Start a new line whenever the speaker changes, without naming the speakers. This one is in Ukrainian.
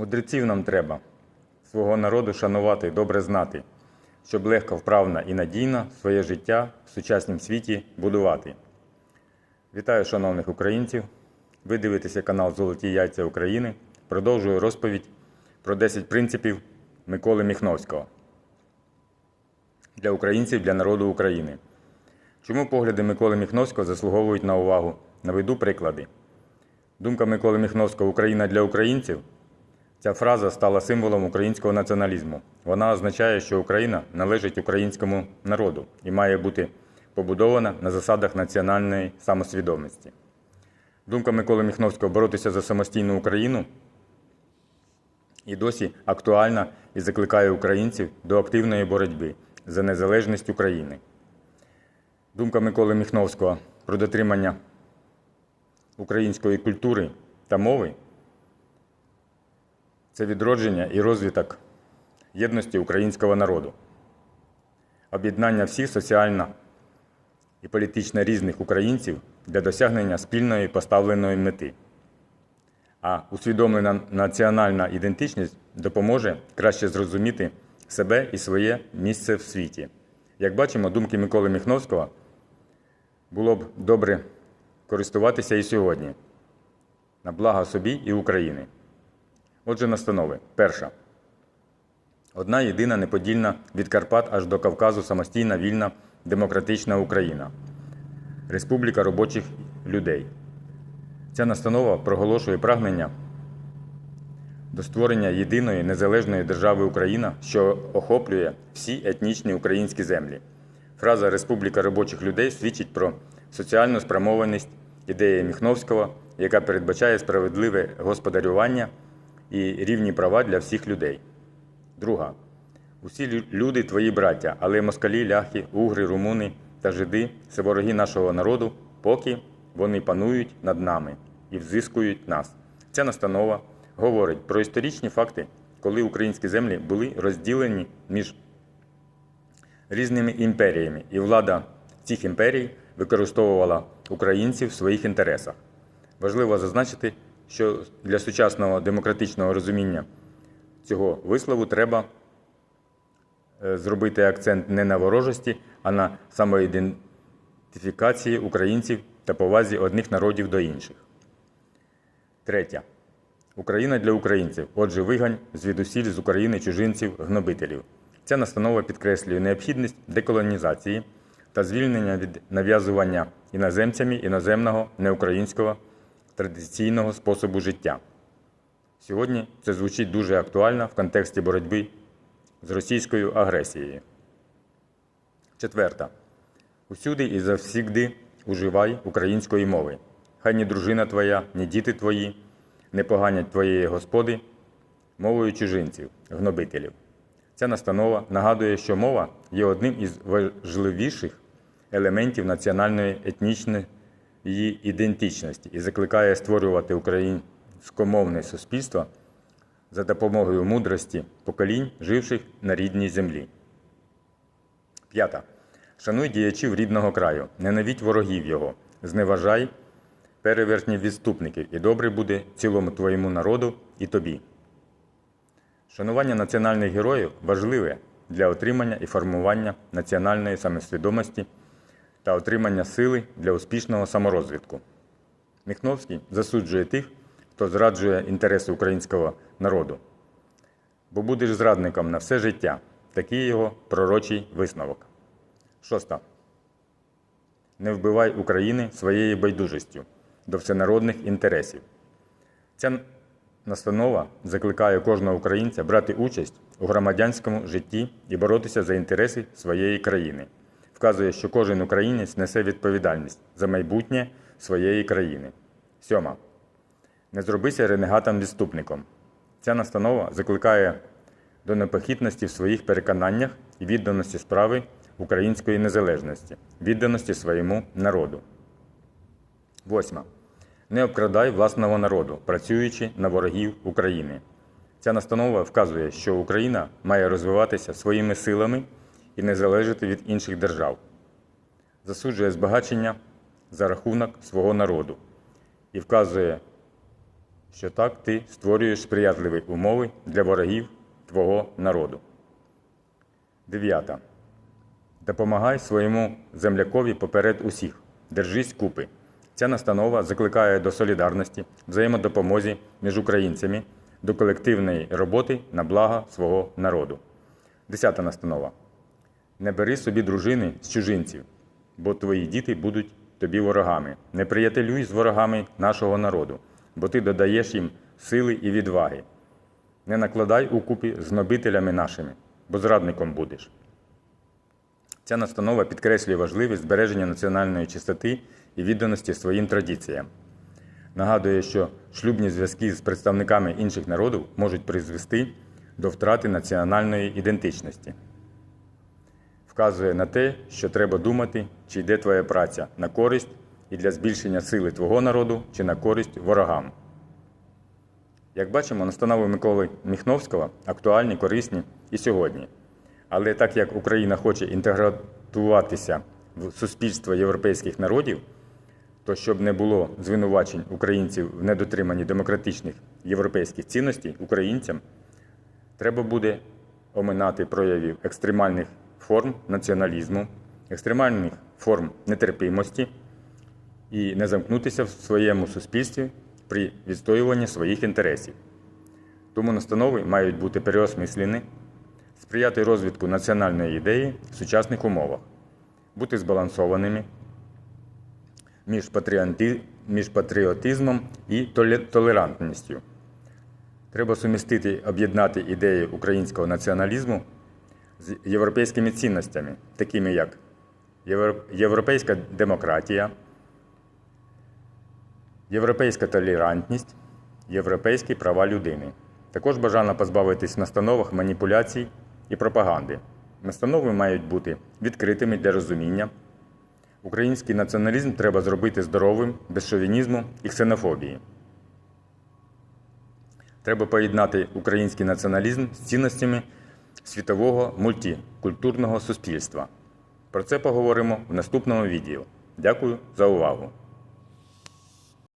Мудреців нам треба свого народу шанувати і добре знати, щоб легко, вправно і надійно своє життя в сучасному світі будувати. Вітаю, шановних українців! Ви дивитеся канал Золоті Яйця України. Продовжую розповідь про 10 принципів Миколи Міхновського для українців, для народу України. Чому погляди Миколи Міхновського заслуговують на увагу? Наведу приклади. Думка Миколи Міхновського Україна для українців. Ця фраза стала символом українського націоналізму. Вона означає, що Україна належить українському народу і має бути побудована на засадах національної самосвідомості. Думка Миколи Міхновського боротися за самостійну Україну і досі актуальна і закликає українців до активної боротьби за незалежність України. Думка Миколи Міхновського про дотримання української культури та мови це відродження і розвиток єдності українського народу, об'єднання всіх соціально і політично різних українців для досягнення спільної поставленої мети. А усвідомлена національна ідентичність допоможе краще зрозуміти себе і своє місце в світі. Як бачимо, думки Миколи Міхновського було б добре користуватися і сьогодні на благо собі і України. Отже, настанови. Перша. Одна єдина неподільна від Карпат аж до Кавказу самостійна вільна демократична Україна. Республіка робочих людей. Ця настанова проголошує прагнення до створення єдиної незалежної держави Україна, що охоплює всі етнічні українські землі. Фраза Республіка робочих людей свідчить про соціальну спрямованість ідеї Міхновського, яка передбачає справедливе господарювання і рівні права для всіх людей. Друга. Усі люди твої браття, але москалі, ляхи, угри, румуни та жиди це вороги нашого народу, поки вони панують над нами і взискують нас. Ця настанова говорить про історичні факти, коли українські землі були розділені між різними імперіями, і влада цих імперій використовувала українців в своїх інтересах. Важливо зазначити, що для сучасного демократичного розуміння цього вислову треба е, зробити акцент не на ворожості, а на самоідентифікації українців та повазі одних народів до інших. Третє. Україна для українців. Отже, вигань звідусіль з України чужинців, гнобителів. Ця настанова підкреслює необхідність деколонізації та звільнення від нав'язування іноземцями іноземного неукраїнського традиційного способу життя. Сьогодні це звучить дуже актуально в контексті боротьби з російською агресією. Четверта. Усюди і завсігди уживай української мови. Хай ні дружина твоя, ні діти твої не поганять твоєї господи мовою чужинців, гнобителів. Ця настанова нагадує, що мова є одним із важливіших елементів національної етнічної ідентичності і закликає створювати українськомовне суспільство за допомогою мудрості поколінь, живших на рідній землі. П'ята. Шануй діячів рідного краю, ненавидь ворогів його, зневажай перевертнів відступників, і добре буде цілому твоєму народу і тобі. Шанування національних героїв важливе для отримання і формування національної самосвідомості та отримання сили для успішного саморозвитку. Міхновський засуджує тих, хто зраджує інтереси українського народу. Бо будеш зрадником на все життя. Такий його пророчий висновок. Шоста. Не вбивай України своєю байдужістю до всенародних інтересів. Ця настанова закликає кожного українця брати участь у громадянському житті і боротися за інтереси своєї країни. Вказує, що кожен українець несе відповідальність за майбутнє своєї країни. Сьома. Не зробися ренегатом-відступником. Ця настанова закликає до непохитності в своїх переконаннях і відданості справи української незалежності, відданості своєму народу. Восьма. Не обкрадай власного народу, працюючи на ворогів України. Ця настанова вказує, що Україна має розвиватися своїми силами і не залежати від інших держав. Засуджує збагачення за рахунок свого народу і вказує що так ти створюєш сприятливі умови для ворогів твого народу. Дев'ята. Допомагай своєму землякові поперед усіх. Держись купи. Ця настанова закликає до солідарності, взаємодопомозі між українцями, до колективної роботи на благо свого народу. Десята настанова. Не бери собі дружини з чужинців, бо твої діти будуть тобі ворогами. Не приятелюй з ворогами нашого народу, бо ти додаєш їм сили і відваги. Не накладай укупи з гнобителями нашими, бо зрадником будеш. Ця настанова підкреслює важливість збереження національної чистоти і відданості своїм традиціям. Нагадує, що шлюбні зв'язки з представниками інших народів можуть призвести до втрати національної ідентичності. Вказує на те, що треба думати, чи йде твоя праця на користь і для збільшення сили твого народу, чи на користь ворогам. Як бачимо, настанови Миколи Міхновського актуальні, корисні і сьогодні. Але так як Україна хоче інтегруватися в суспільство європейських народів, то щоб не було звинувачень українців в недотриманні демократичних європейських цінностей українцям, треба буде оминати проявів екстремальних форм націоналізму, екстремальних форм нетерпимості і не замкнутися в своєму суспільстві при відстоюванні своїх інтересів. Тому настанови мають бути переосмислені, сприяти розвитку національної ідеї в сучасних умовах, бути збалансованими між, патріотизмом і толерантністю. Треба сумістити, об'єднати ідеї українського націоналізму з європейськими цінностями, такими як європейська демократія, європейська толерантність, європейські права людини. Також бажано позбавитись настановах маніпуляцій і пропаганди. Настанови мають бути відкритими для розуміння. Український націоналізм треба зробити здоровим, без шовінізму і ксенофобії. Треба поєднати український націоналізм з цінностями світового мультикультурного суспільства. Про це поговоримо в наступному відео. Дякую за увагу!